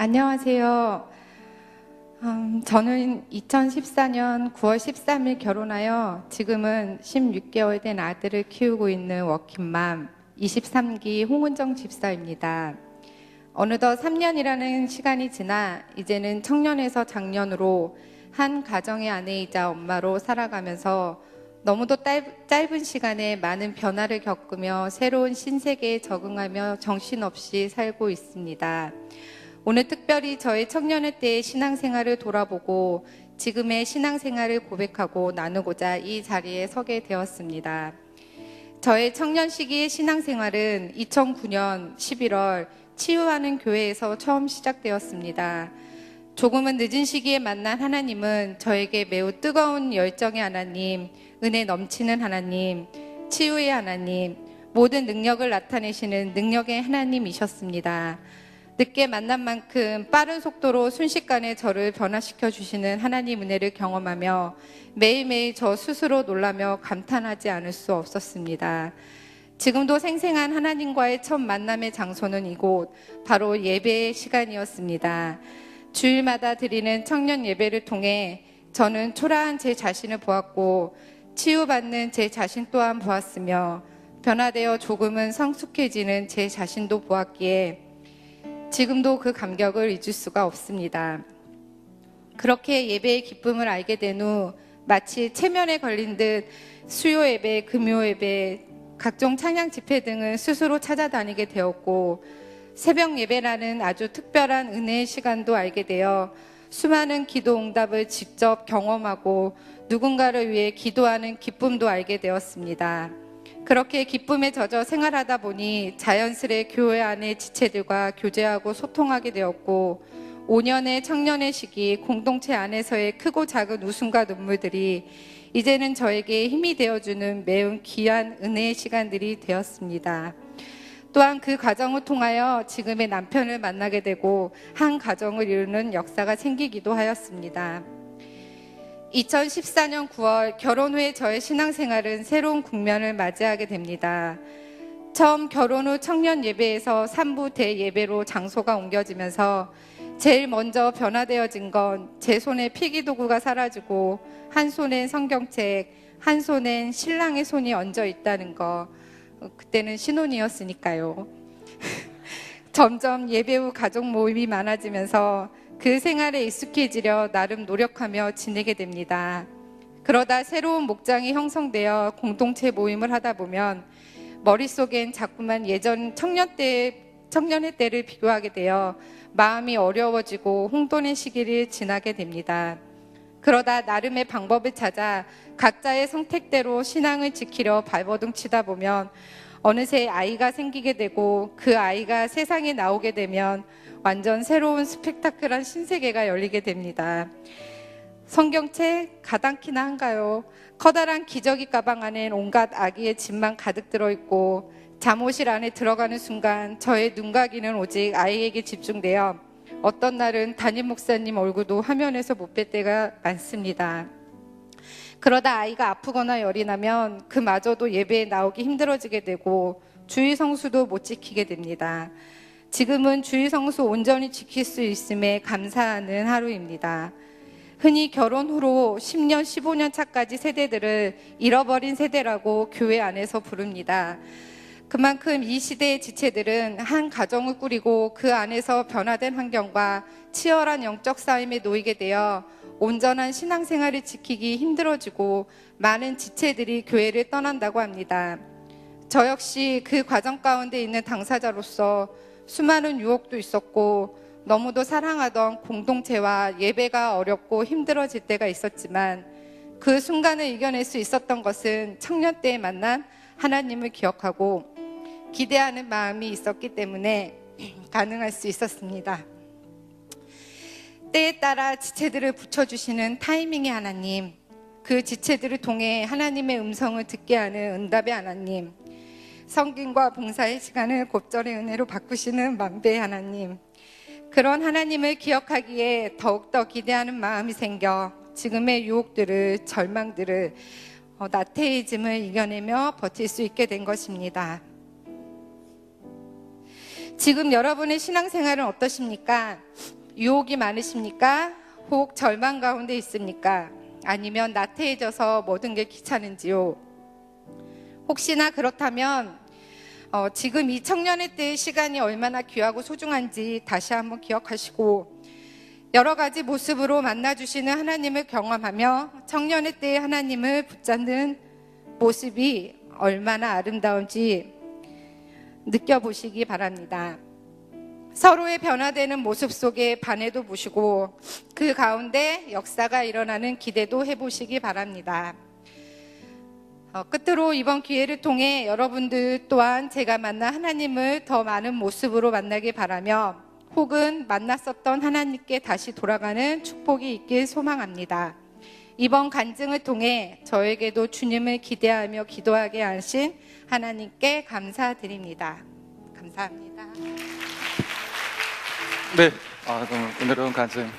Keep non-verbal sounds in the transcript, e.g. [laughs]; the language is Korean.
안녕하세요. 음, 저는 2014년 9월 13일 결혼하여 지금은 16개월 된 아들을 키우고 있는 워킹맘 23기 홍은정 집사입니다. 어느덧 3년이라는 시간이 지나 이제는 청년에서 장년으로 한 가정의 아내이자 엄마로 살아가면서 너무도 짧, 짧은 시간에 많은 변화를 겪으며 새로운 신세계에 적응하며 정신없이 살고 있습니다. 오늘 특별히 저의 청년의 때의 신앙생활을 돌아보고 지금의 신앙생활을 고백하고 나누고자 이 자리에 서게 되었습니다. 저의 청년 시기의 신앙생활은 2009년 11월 치유하는 교회에서 처음 시작되었습니다. 조금은 늦은 시기에 만난 하나님은 저에게 매우 뜨거운 열정의 하나님, 은혜 넘치는 하나님, 치유의 하나님, 모든 능력을 나타내시는 능력의 하나님이셨습니다. 늦게 만난 만큼 빠른 속도로 순식간에 저를 변화시켜 주시는 하나님 은혜를 경험하며 매일매일 저 스스로 놀라며 감탄하지 않을 수 없었습니다. 지금도 생생한 하나님과의 첫 만남의 장소는 이곳 바로 예배의 시간이었습니다. 주일마다 드리는 청년 예배를 통해 저는 초라한 제 자신을 보았고 치유받는 제 자신 또한 보았으며 변화되어 조금은 성숙해지는 제 자신도 보았기에 지금도 그 감격을 잊을 수가 없습니다. 그렇게 예배의 기쁨을 알게 된 후 마치 체면에 걸린 듯 수요 예배, 금요 예배, 각종 찬양 집회 등을 스스로 찾아다니게 되었고 새벽 예배라는 아주 특별한 은혜의 시간도 알게 되어 수많은 기도 응답을 직접 경험하고 누군가를 위해 기도하는 기쁨도 알게 되었습니다. 그렇게 기쁨에 젖어 생활하다 보니 자연스레 교회 안의 지체들과 교제하고 소통하게 되었고 5년의 청년의 시기 공동체 안에서의 크고 작은 웃음과 눈물들이 이제는 저에게 힘이 되어주는 매우 귀한 은혜의 시간들이 되었습니다. 또한 그 과정을 통하여 지금의 남편을 만나게 되고 한 가정을 이루는 역사가 생기기도 하였습니다. 2014년 9월 결혼 후에 저의 신앙생활은 새로운 국면을 맞이하게 됩니다. 처음 결혼 후 청년 예배에서 3부 대예배로 장소가 옮겨지면서 제일 먼저 변화되어진 건 제 손에 필기도구가 사라지고 한 손엔 성경책, 한 손엔 신랑의 손이 얹어 있다는 거. 어, 그때는 신혼이었으니까요. [laughs] 점점 예배 후 가족 모임이 많아지면서 그 생활에 익숙해지려 나름 노력하며 지내게 됩니다. 그러다 새로운 목장이 형성되어 공동체 모임을 하다 보면 머릿속엔 자꾸만 예전 청년 때 청년의 때를 비교하게 되어 마음이 어려워지고 홍돈의 시기를 지나게 됩니다. 그러다 나름의 방법을 찾아 각자의 선택대로 신앙을 지키려 발버둥 치다 보면 어느새 아이가 생기게 되고 그 아이가 세상에 나오게 되면 완전 새로운 스펙타클한 신세계가 열리게 됩니다. 성경책 가당키나 한가요? 커다란 기저귀 가방 안엔 온갖 아기의 짐만 가득 들어있고 잠옷실 안에 들어가는 순간 저의 눈가기는 오직 아이에게 집중되어 어떤 날은 담임 목사님 얼굴도 화면에서 못 뵐 때가 많습니다. 그러다 아이가 아프거나 열이 나면 그마저도 예배에 나오기 힘들어지게 되고 주의 성수도 못 지키게 됩니다. 지금은 주의 성수 온전히 지킬 수 있음에 감사하는 하루입니다. 흔히 결혼 후로 10년, 15년 차까지 세대들을 잃어버린 세대라고 교회 안에서 부릅니다. 그만큼 이 시대의 지체들은 한 가정을 꾸리고 그 안에서 변화된 환경과 치열한 영적 싸움에 놓이게 되어 온전한 신앙생활을 지키기 힘들어지고 많은 지체들이 교회를 떠난다고 합니다. 저 역시 그 과정 가운데 있는 당사자로서 수많은 유혹도 있었고 너무도 사랑하던 공동체와 예배가 어렵고 힘들어질 때가 있었지만 그 순간을 이겨낼 수 있었던 것은 청년 때에 만난 하나님을 기억하고 기대하는 마음이 있었기 때문에 가능할 수 있었습니다. 때에 따라 지체들을 붙여주시는 타이밍의 하나님, 그 지체들을 통해 하나님의 음성을 듣게 하는 응답의 하나님, 성김과 봉사의 시간을 곱절의 은혜로 바꾸시는 만배의 하나님, 그런 하나님을 기억하기에 더욱더 기대하는 마음이 생겨 지금의 유혹들을, 절망들을, 어, 나태해짐을 이겨내며 버틸 수 있게 된 것입니다. 지금 여러분의 신앙생활은 어떠십니까? 유혹이 많으십니까? 혹 절망 가운데 있습니까? 아니면 나태해져서 모든 게 귀찮은지요? 혹시나 그렇다면 어, 지금 이 청년의 때의 시간이 얼마나 귀하고 소중한지 다시 한번 기억하시고 여러 가지 모습으로 만나주시는 하나님을 경험하며 청년의 때의 하나님을 붙잡는 모습이 얼마나 아름다운지 느껴보시기 바랍니다. 서로의 변화되는 모습 속에 반해도 보시고 그 가운데 역사가 일어나는 기대도 해보시기 바랍니다. 어, 끝으로 이번 기회를 통해 여러분들 또한 제가 만난 하나님을 더 많은 모습으로 만나길 바라며 혹은 만났었던 하나님께 다시 돌아가는 축복이 있길 소망합니다. 이번 간증을 통해 저에게도 주님을 기대하며 기도하게 하신 하나님께 감사드립니다. 감사합니다. 네, 아, 너무 은혜로운 간증